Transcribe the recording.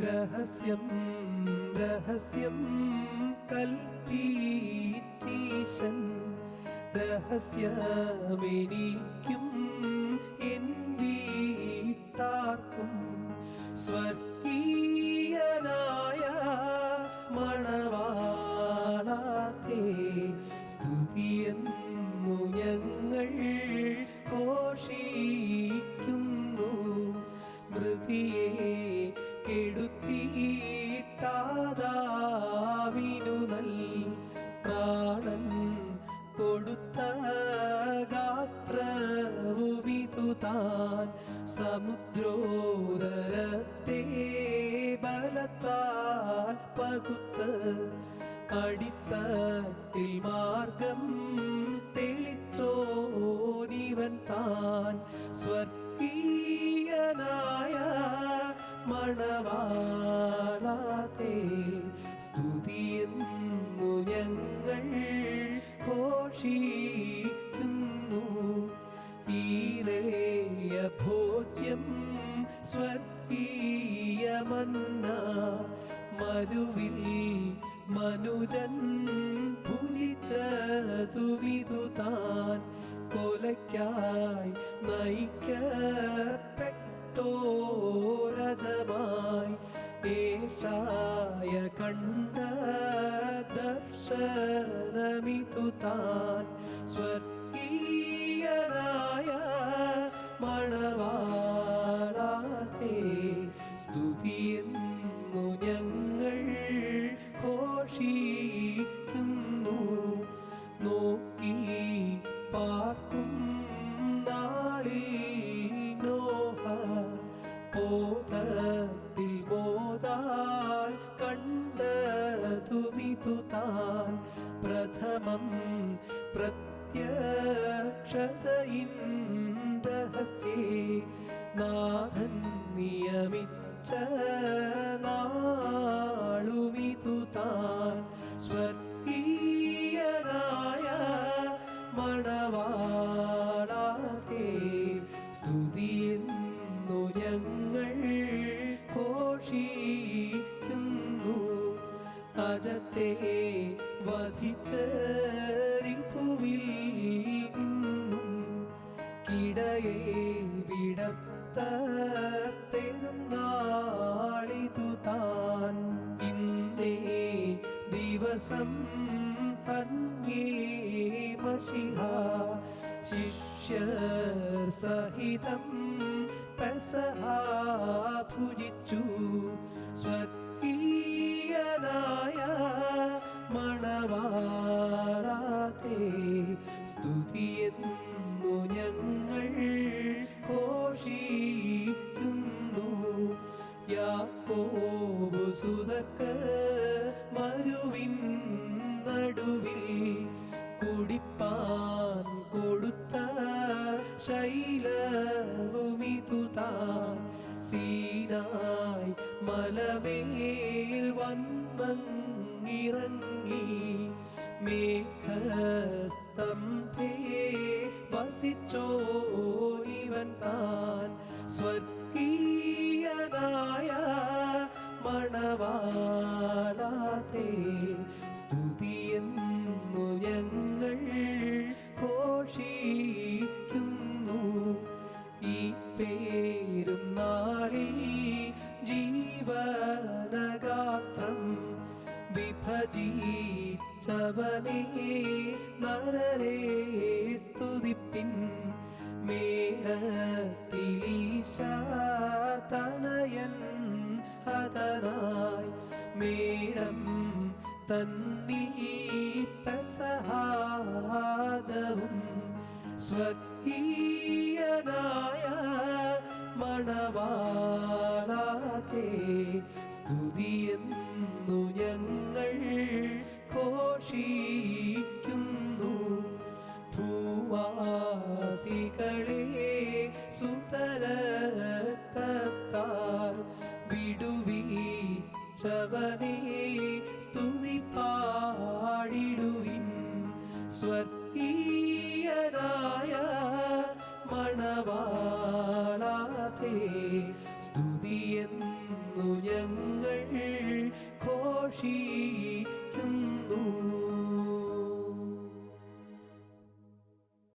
രഹസ്യം രഹസ്യം കൽപ്പീച്ചീശൻ രഹസ്യമെനിക്കും എൻ വീട്ടാർക്കും സ്വർഗീയനായ മണവാളാത്തെ സ്തുതിയെന്നു ഞങ്ങൾ കോഷിക്കുന്നു മൃതിയെ സമുദ്രോദരത്തെ ബലത്താൽ പകുത്ത് അടിത്തട്ടിൽ മാർഗം തെളിച്ചോനിവൻ താൻ സ്വർഗീയനായ മണവാളാതെ സ്തുതിയെന്നു ഞങ്ങൾ മരുവിൽ മനുജൻ ഭുജിച്ചതുവിതു താൻ കൊലയ്ക്കായി നയിക്കപ്പെട്ടോരജമായി ഏഷായ കണ്ട ദർശനമിതു താൻ സ്വർഗീയനായ മണവാളാതെ സ്തുതിയെന്നു പ്രത്യക്ഷതയിൻ രഹസ്യേ നാഥൻ നിയമിച്ച നാളുമിതു ദിവസം മഷിഹ ശിഷ്യർ സഹിതം പെസഹ സ്വീയനായ സ്വർഗീയനായ മണവാളാതെ സ്തുതിയെന്നു ഞങ്ങൾ ഘോഷിക്കുന്നു. യാക്കോബു സുതക്ക് മരുവിൻ നടുവിൽ കുടിപ്പാൻ കൊടുത്ത ശൈലവുമിതു താൻ. സീനായി മലമേൽ വന്നിറങ്ങി മേഘസ്തംഭേ വസിച്ചോലിവൻ താൻ. സ്വർഗീയനായ മണവാളാതെ പേരുന്നാളിൽ ജീവനഗാത്രം വിഭജിച്ചവനെ നരരെ സ്തുതിപ്പിൻ മേടത്തിലീശാതനയൻ ഹതനായി മേടം തന്നിൽ പ്രസഹാജവും സ്വകീയനായ മണവാളാതെ സ്തുതിയെന്നു ഞങ്ങൾ ഘോഷിക്കുന്നു. ഭൂവാസികളെ സുതരത്താൽ വിടുവിച്ചവനെ സ്തുതി പാടിടുവിൻ സ്വർഗീയനായ